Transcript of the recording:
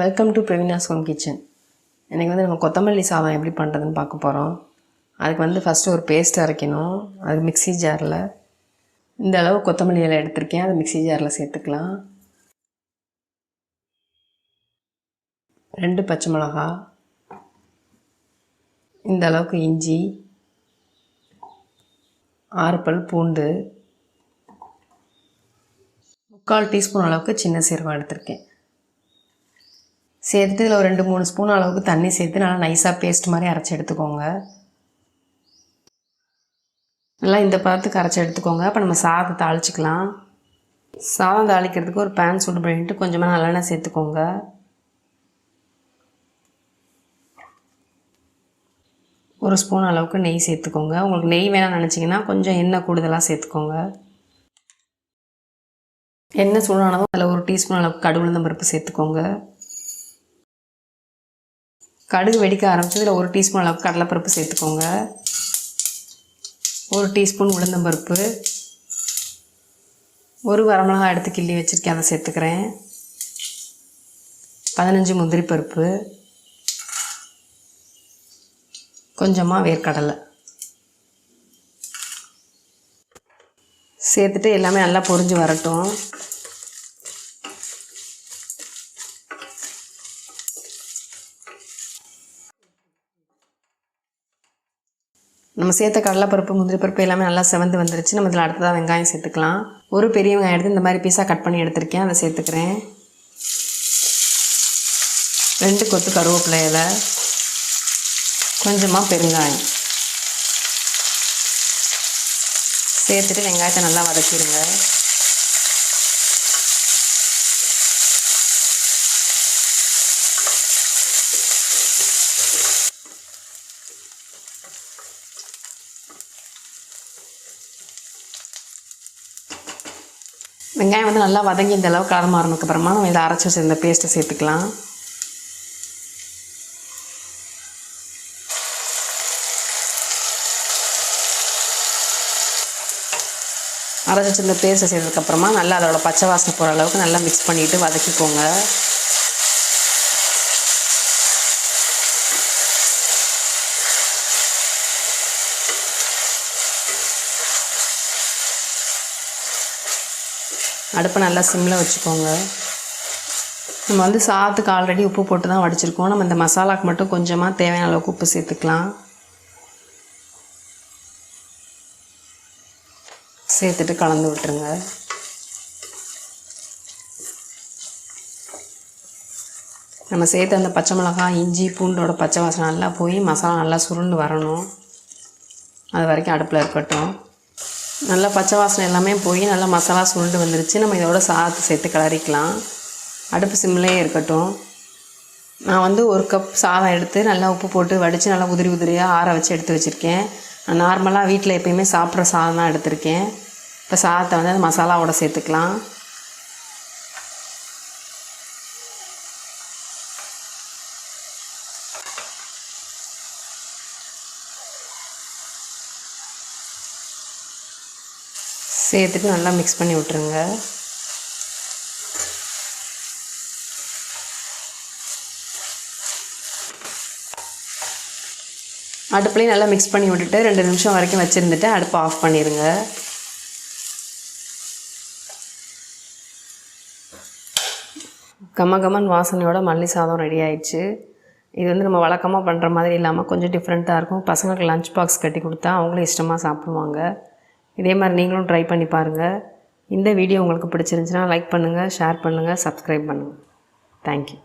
Welcome to Praveena's home kitchen இன்றைக்கி வந்து நம்ம கொத்தமல்லி சாதம் எப்படி பண்ணுறதுன்னு பார்க்க போகிறோம் அதுக்கு வந்து ஃபஸ்ட்டு ஒரு பேஸ்ட் அரைக்கணும். அது மிக்ஸி ஜாரில் இந்த அளவு கொத்தமல்லி இலை எடுத்திருக்கேன். அதை மிக்ஸி ஜாரில் சேர்த்துக்கலாம். ரெண்டு பச்சை மிளகா. இந்த அளவுக்கு இஞ்சி. ஆறு பல் பூண்டு. முக்கால் டீஸ்பூன் அளவுக்கு சின்ன சீரகம் எடுத்திருக்கேன். சேர்த்துட்டு இதில் ஒரு ரெண்டு மூணு ஸ்பூன் அளவுக்கு தண்ணி சேர்த்து நல்லா நைஸாக பேஸ்ட் மாதிரி அரைச்சி எடுத்துக்கோங்க. நல்லா இந்த பதத்துக்கு அரைச்சி எடுத்துக்கோங்க. அப்போ நம்ம சாதத்தை தாளிச்சிக்கலாம். சாதம் தாளிக்கிறதுக்கு ஒரு பேன் சூடு பண்ணிட்டு கொஞ்சமாக நல்லெண்ணெய் சேர்த்துக்கோங்க. ஒரு ஸ்பூன் அளவுக்கு நெய் சேர்த்துக்கோங்க. உங்களுக்கு நெய் வேணாம் நினச்சிங்கன்னா கொஞ்சம் எண்ணெய் கூடுதலாக சேர்த்துக்கோங்க. எண்ணெய் சூடானதும் அதில் ஒரு டீஸ்பூன் அளவுக்கு கடுகு பருப்பு சேர்த்துக்கோங்க. கடுகு வெடிக்க ஆரம்பிச்சதில் ஒரு டீஸ்பூன் அளவுக்கு கடலைப்பருப்பு சேர்த்துக்கோங்க. ஒரு டீஸ்பூன் உளுந்தம்பருப்பு. ஒரு வரமிளகா எடுத்து கிள்ளி வச்சுருக்கேன். அதை சேர்த்துக்கிறேன். பதினஞ்சு முந்திரி பருப்பு கொஞ்சமாக வேர்க்கடலை. சேர்த்துட்டு எல்லாமே நல்லா பொரிஞ்சு வரட்டும். நம்ம சேர்த்த கடலைப்பருப்பு முந்திரி பருப்பு எல்லாமே நல்லா செவந்து வந்துருச்சு. நம்ம இதில் அடுத்ததாக வெங்காயம் சேர்த்துக்கலாம். ஒரு பெரிய வெங்காயம் எடுத்து இந்த மாதிரி பீஸாக கட் பண்ணி எடுத்திருக்கேன். அதை சேர்த்துக்கிறேன். ரெண்டு கொத்து கருவேப்பிலை இலை. கொஞ்சமாக பெருங்காயம். சேர்த்துட்டு வெங்காயத்தை நல்லா வதக்கிடுங்க. வெங்காயம் வந்து நல்லா வதங்கி இந்த அளவுக்கு கலர் மாறினதுக்கு அப்புறமா நம்ம இதை அரைச்சி வச்சுருந்த பேஸ்ட்டை சேர்த்துக்கலாம். அரைச்சி வச்சுருந்த பேஸ்ட்டை சேர்த்ததுக்கப்புறமா நல்லா அதோட பச்சை வாசனை போகிற அளவுக்கு நல்லா மிக்ஸ் பண்ணிவிட்டு வதக்கிக்கோங்க. அடுப்பை நல்லா சிம்மில் வச்சுக்கோங்க. நம்ம வந்து சாதத்துக்கு ஆல்ரெடி உப்பு போட்டு தான் வடிச்சிருக்கோம். நம்ம இந்த மசாலாவுக்கு மட்டும் கொஞ்சமாக தேவையான அளவுக்கு உப்பு சேர்த்துக்கலாம். சேர்த்துட்டு கலந்து விட்டுருங்க. நம்ம சேர்த்து அந்த பச்சை மிளகாய் இஞ்சி பூண்டோட பச்சை வாசனை நல்லா போய் மசாலா நல்லா சுருண்டு வரணும். அது வரைக்கும் அடுப்பில் இருக்கட்டும். நல்லா பச்சை வாசனை எல்லாமே போய் நல்லா மசாலா சுருண்டு வந்துருச்சு. நம்ம இதோட சாதத்தை சேர்த்து கிளறிக்கலாம். அடுப்பு சிம்லேயே இருக்கட்டும். நான் வந்து ஒரு கப் சாதம் எடுத்து நல்லா உப்பு போட்டு வடித்து நல்லா உதிரி உதிரியாக ஆற வச்சு எடுத்து வச்சுருக்கேன். நான் நார்மலாக வீட்டில் எப்பயுமே சாப்பிட்ற சாதம் தான் எடுத்திருக்கேன். இப்போ சாதத்தை வந்து அந்த மசாலாவோட சேர்த்துக்கலாம். சேர்த்துட்டு நல்லா மிக்ஸ் பண்ணி விட்டுருங்க. அடுப்புலையும் நல்லா மிக்ஸ் பண்ணி விட்டுட்டு ரெண்டு நிமிஷம் வரைக்கும் வச்சுருந்துட்டு அடுப்பு ஆஃப் பண்ணிடுங்க கமகமன் வாசனையோட மல்லி சாதம் ரெடி ஆயிடுச்சு. இது வந்து நம்ம வழக்கமாக பண்ணுற மாதிரி இல்லாமல் கொஞ்சம் டிஃப்ரெண்ட்டாக இருக்கும். பசங்களுக்கு லஞ்ச் பாக்ஸ் கட்டி கொடுத்தா அவங்களும் இஷ்டமாக சாப்பிடுவாங்க. இதே மாதிரி நீங்களும் ட்ரை பண்ணி பாருங்கள் இந்த வீடியோ உங்களுக்கு பிடிச்சிருந்துச்சுன்னா லைக் பண்ணுங்கள் ஷேர் பண்ணுங்கள் சப்ஸ்கிரைப் பண்ணுங்கள் தேங்க்யூ